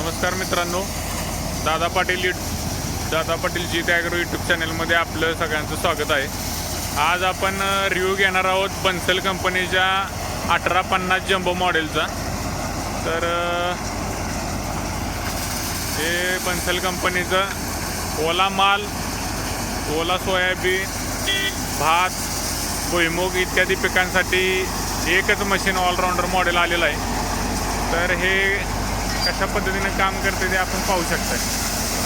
नमस्कार मित्रांनो. Dada Patil you Dada Patil G agro YouTube चॅनलमध्ये आपलं सगळ्यांचं स्वागत आहे. आज आपण रिव्ह्यू घेणार आहोत बन्सल कंपनीच्या अठरा पन्नास जम्बो मॉडेलचा तर हे बन्सल कंपनीचं ओला माल ओला सोयाबीन भात भुईमुग इत्यादी पिकांसाठी एकच मशीन ऑलराऊंडर मॉडेल आलेलं आहे. तर हे कशा पद्धतीने काम करते ते आपण पाहू शकता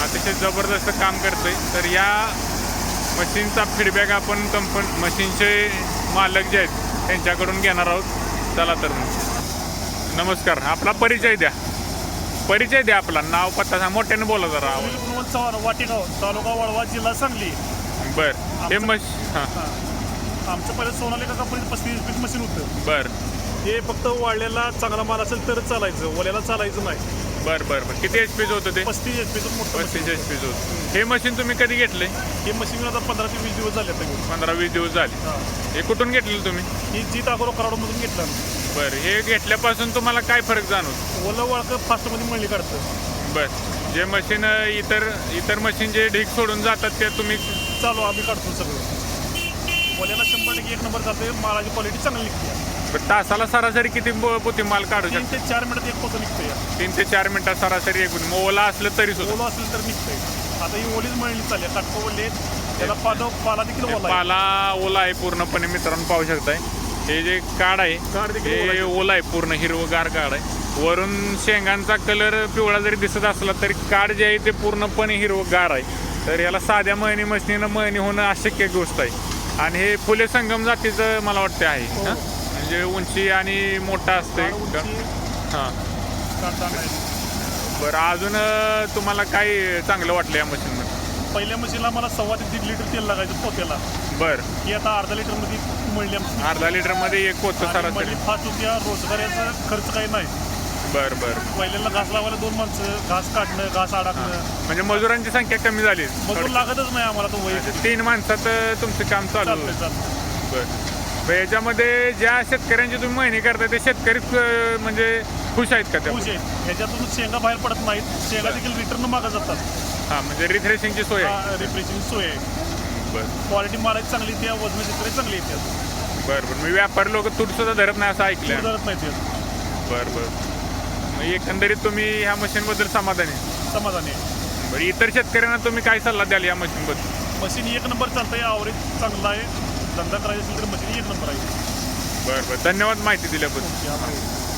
अतिशय जबरदस्त काम करते तर या मशीनचा फीडबॅक आपण कंपन मशीनचे मालक जे आहेत त्यांच्याकडून घेणार आहोत. चला तर मग. नमस्कार. आपला परिचय द्या. परिचय द्या आपला. नाव पत्ता सांग. मोठ्याने बोला जरा चव्हाण वाटेगाव तालुका वाळवा जिल्हा सांगली. बर. हे मश हां. आमचं पहिलं सोनालिका कंपनीत पस्तीस पीस मशीन होतं. बर. हे फक्त वाळलेला चांगला माल असेल तरच चालायचं. ओल्याला चालायचं नाही. बर बर बर. किती एच पीच होतं ते? पस्तीस एच पीचं मोठं पस्तीस एच पीच होतं. हे मशीन तुम्ही कधी घेतले हे मशीन आता पंधरा ते वीस दिवस झाले आता घेऊन. पंधरा वीस दिवस झाले. हा. हे कुठून घेतलेलं तुम्ही? ही जीत अगोदर कराडमधून घेतलं. बरं हे घेतल्यापासून तुम्हाला काय फरक जाणवतो? ओलं वाळकं फास्टमध्ये मळली काढतं. बरं. जे मशीन इतर इतर मशीन जे ढीक सोडून जातात ते तुम्ही चालू आम्ही काढतो सगळं. ओल्याला शंभर टक्के एक नंबर जाते मालाची क्वालिटी चांगली निघते. बरं, तासाला सरासरी किती बो- पोती माल काढू तीन शकतो? ते चार मिनिटात एक पोतं निघतं या तीन ते चार मिनिटात सरासरी एक मग ओला असलं तरी सुद्धा. ओलं असेल तर निघतंय. आता ही ओलीच मळली चालली काटकं ओले त्याला पाला पाला देखील ओला आहे. पाला ओला आहे पूर्णपणे मित्रांनो पाहू शकताय. हे जे काड आहे देखील ओला हे आहे. ओला आहे पूर्ण हिरवगार काड आहे. वरून शेंगांचा कलर पिवळा जरी दिसत असला तरी काड जे आहे ते पूर्णपणे हिरवगार आहे. तर याला साध्या मळणी मशीनीनं मळणी होणं अशक्य गोष्ट आहे. आणि हे फुले संगम जातीचं मला वाटतं आहे हो. म्हणजे उंची आणि मोठा असते. हां. बरं अजून तुम्हाला काय चांगलं वाटलं या मशीनमध्ये? पहिल्या मशीनला मला सव्वा ते दीड लिटर तेल लागायचं पोत्याला. बरं. ही आता अर्धा लिटरमध्ये मळली आमची. अर्धा लिटरमध्ये एक पोतं आणि सरासरी. मळली फास्ट होती या रोजगाराचा खर्च काही नाही. बरं बरं. पहिल्याला घास लावायला दोन माणसं घास काढणं घास अडकणं. म्हणजे मजुरांची संख्या कमी झाली. मजूर लागतच नाही आम्हाला तो वय. तीन माणसात तुमचं काम चालू. चालतंय चालतंय. बरं, याच्यामध्ये ज्या शेतकऱ्यांची तुम्ही महिने करता ते शेतकरी अं, म्हणजे खुश आहेत का त्या? खुश आहे ह्याच्यातून शेंगा बाहेर पडत नाहीत. शेंगा देखील रिटर्न मागत जातात. हां म्हणजे रिफ्रेशिंगची सोय आहे. रिफ्रेशिंग सोय आहे. बरं. क्वालिटी मालाची चांगली येते वजन चित्र चांगली येतात बरं बरं. मी व्यापारी लोक तूट सुद्धा धरत नाही असं ऐकलं धरत नाही ते बरं बरं. मग एकंदरीत तुम्ही ह्या मशीनबद्दल समाधानी आहे? समाधानी आहे. बरं इतर शेतकऱ्यांना तुम्ही काय सल्ला द्याल या मशीनबद्दल मशीन एक नंबर चालतंय आवरेज चांगला आहे. धंदा करायचा असेल तर मशीन एक नंबर आहे. बरं बरं. धन्यवाद माहिती दिल्याबद्दल.